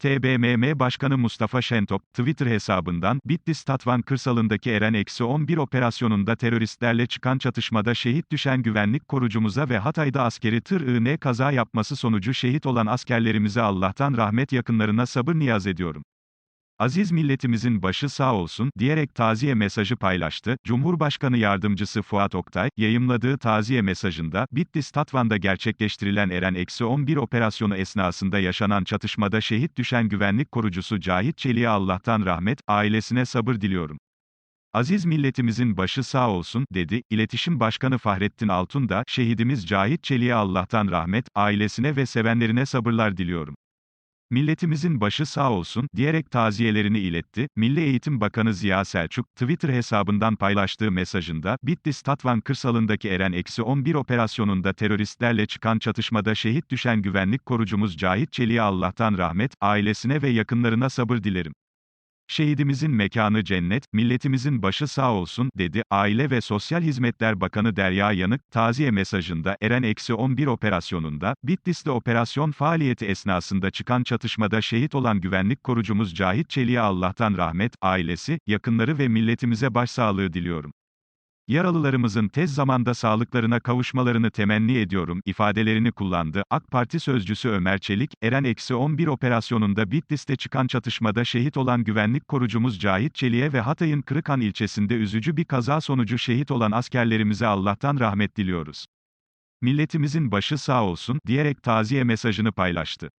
TBMM Başkanı Mustafa Şentop, Twitter hesabından, Bitlis Tatvan kırsalındaki Eren-11 operasyonunda teröristlerle çıkan çatışmada şehit düşen güvenlik korucumuza ve Hatay'da askeri tır IN kaza yapması sonucu şehit olan askerlerimize Allah'tan rahmet yakınlarına sabır niyaz ediyorum. Aziz milletimizin başı sağ olsun, diyerek taziye mesajı paylaştı. Cumhurbaşkanı Yardımcısı Fuat Oktay, yayımladığı taziye mesajında, Bitlis Tatvan'da gerçekleştirilen Eren-11 operasyonu esnasında yaşanan çatışmada şehit düşen güvenlik korucusu Cahit Çelik'e Allah'tan rahmet, ailesine sabır diliyorum. Aziz milletimizin başı sağ olsun, dedi. İletişim Başkanı Fahrettin Altun da, şehidimiz Cahit Çelik'e Allah'tan rahmet, ailesine ve sevenlerine sabırlar diliyorum. Milletimizin başı sağ olsun, diyerek taziyelerini iletti. Milli Eğitim Bakanı Ziya Selçuk, Twitter hesabından paylaştığı mesajında, Bitlis Tatvan kırsalındaki Eren-11 operasyonunda teröristlerle çıkan çatışmada şehit düşen güvenlik korucumuz Cahit Çelik'e Allah'tan rahmet, ailesine ve yakınlarına sabır dilerim. Şehidimizin mekanı cennet, milletimizin başı sağ olsun, dedi. Aile ve Sosyal Hizmetler Bakanı Derya Yanık, taziye mesajında, Eren-11 operasyonunda, Bitlis'te operasyon faaliyeti esnasında çıkan çatışmada şehit olan güvenlik korucumuz Cahit Çelik'e Allah'tan rahmet, ailesi, yakınları ve milletimize başsağlığı diliyorum. Yaralılarımızın tez zamanda sağlıklarına kavuşmalarını temenni ediyorum ifadelerini kullandı. AK Parti sözcüsü Ömer Çelik, Eren-11 operasyonunda Bitlis'te çıkan çatışmada şehit olan güvenlik korucumuz Cahit Çelik'e ve Hatay'ın Kırıkan ilçesinde üzücü bir kaza sonucu şehit olan askerlerimize Allah'tan rahmet diliyoruz. Milletimizin başı sağ olsun, diyerek taziye mesajını paylaştı.